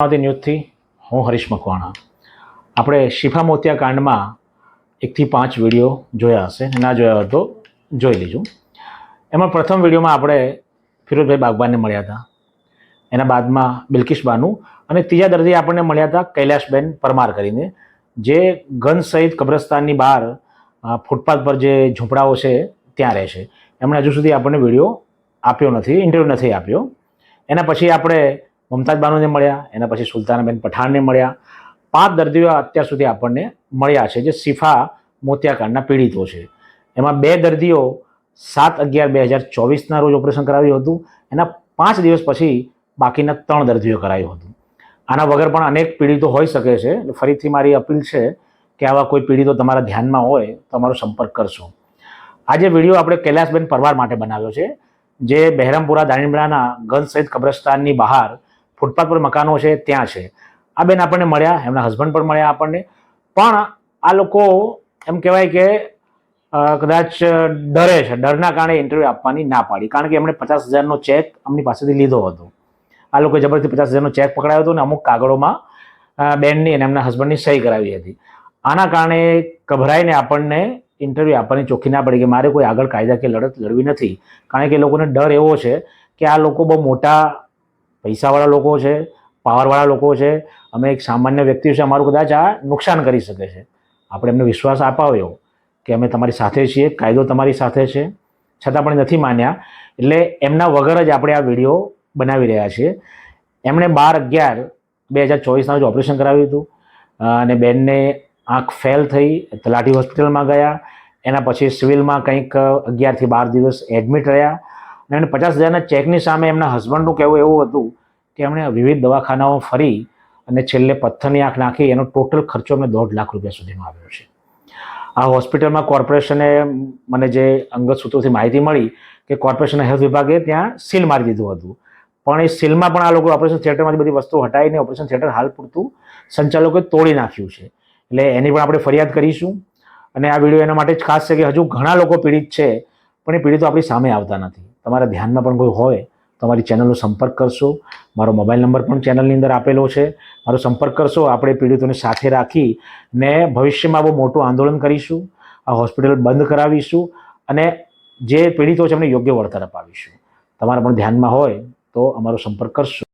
અમરાવતી ન્યૂઝથી હું હરીશ મકવાણા. આપણે શિફા મોતિયા કાંડમાં એકથી પાંચ વીડિયો જોયા હશે. ના જોયા તો જોઈ લીધું એમાં પ્રથમ વિડીયોમાં આપણે ફિરોજભાઈ બાગબાનને મળ્યા હતા. એના બાદમાં બિલકિશ બાનુ અને ત્રીજા દર્દી આપણને મળ્યા હતા કૈલાશબેન પરમાર કરીને, જે ગન સહિત કબ્રસ્તાનની બહાર ફૂટપાથ પર જે ઝૂંપડાઓ છે ત્યાં રહે છે. એમણે હજુ સુધી આપણને વીડિયો આપ્યો નથી, ઇન્ટરવ્યૂ નથી આપ્યો. એના પછી આપણે મમતાજ બાનુને મળ્યા, એના પછી સુલતાનાબેન પઠાણને મળ્યા. પાંચ દર્દીઓ અત્યાર સુધી આપણને મળ્યા છે, જે સિફા મોતિયાકાંડના પીડિતો છે. એમાં બે દર્દીઓ સાત અગિયાર બે હજાર ચોવીસના રોજ ઓપરેશન કરાવ્યું હતું. એના પાંચ દિવસ પછી બાકીના ત્રણ દર્દીઓ કરાયું હતું. આના વગર પણ અનેક પીડિતો હોઈ શકે છે. ફરીથી મારી અપીલ છે કે આવા કોઈ પીડિતો તમારા ધ્યાનમાં હોય, તો અમારો સંપર્ક કરશો. આજે વીડિયો આપણે કૈલાસબેન પરવાર માટે બનાવ્યો છે, જે બહેરામપુરા દાણીમડાના ગંજ સહિત કબ્રસ્તાનની બહાર ફૂટપાથ પર મકાનો છે, ત્યાં છે. આ બેન આપણને મળ્યા, એમના હસબન્ડ પણ મળ્યા આપણને. પણ આ લોકો એમ કહેવાય કે કદાચ ડરે છે, ડરના કારણે ઇન્ટરવ્યૂ આપવાની ના પાડી. કારણ કે એમણે પચાસ હજારનો ચેક અમની પાસેથી લીધો હતો. આ લોકોએ જબરદસ્તી પચાસ હજારનો ચેક પકડાયો હતો અને અમુક કાગળોમાં બેનની અને એમના હસબન્ડની સહી કરાવી હતી. આના કારણે ગભરાઈને આપણને ઇન્ટરવ્યૂ આપવાની ચોખ્ખી ના પડી કે મારે કોઈ આગળ કાયદાકીય લડત લડવી નથી. કારણ કે એ લોકોને ડર એવો છે કે આ લોકો બહુ મોટા પૈસાવાળા લોકો છે, પાવરવાળા લોકો છે, અમે એક સામાન્ય વ્યક્તિ છે, અમારું કદાચ આ નુકસાન કરી શકે છે. આપણે એમને વિશ્વાસ અપાવ્યો કે અમે તમારી સાથે છીએ, કાયદો તમારી સાથે છે, છતાં પણ નથી માન્યા. એટલે એમના વગર જ આપણે આ વીડિયો બનાવી રહ્યા છીએ. એમણે બાર અગિયાર બે હજાર ચોવીસના રોજ ઓપરેશન કરાવ્યું હતું, અને બેનને આંખ ફેલ થઈ, તલાટી હોસ્પિટલમાં ગયા, એના પછી સિવિલમાં કંઈક અગિયારથી બાર દિવસ એડમિટ રહ્યા અને એને પચાસ હજારના ચેકની સામે એમના હસબન્ડનું કહેવું એવું હતું કે એમણે વિવિધ દવાખાનાઓ ફરી અને છેલ્લે પથ્થરની આંખ નાખી, એનો ટોટલ ખર્ચો અમને દોઢ લાખ રૂપિયા સુધીનો આવ્યો છે. આ હોસ્પિટલમાં કોર્પોરેશને મને જે અંગત સૂત્રોથી માહિતી મળી કે કોર્પોરેશન હેલ્થ વિભાગે ત્યાં સીલ મારી દીધું હતું. પણ એ સીલમાં પણ આ લોકો ઓપરેશન થિયેટરમાંથી બધી વસ્તુ હટાવીને ઓપરેશન થિયેટર હાલ પૂરતું સંચાલકોએ તોડી નાખ્યું છે. એટલે એની પણ આપણે ફરિયાદ કરીશું. અને આ વીડિયો એના માટે જ ખાસ છે કે હજુ ઘણા લોકો પીડિત છે, પણ એ પીડિતો આપણી સામે આવતા નથી. તમારા ધ્યાનમાં પણ કોઈ હોય તો અમારી ચેનલનો સંપર્ક કરશો. મારો મોબાઈલ નંબર પણ ચેનલની અંદર આપેલો છે. મારો સંપર્ક કરશો, આપણે પીડિતોને સાથે રાખી ને ભવિષ્યમાં બહુ મોટું આંદોલન કરીશું, આ હોસ્પિટલ બંધ કરાવીશું અને જે પીડિતો છે એમને યોગ્ય વળતર અપાવીશું. તમારા પણ ધ્યાનમાં હોય તો અમારો સંપર્ક કરશો.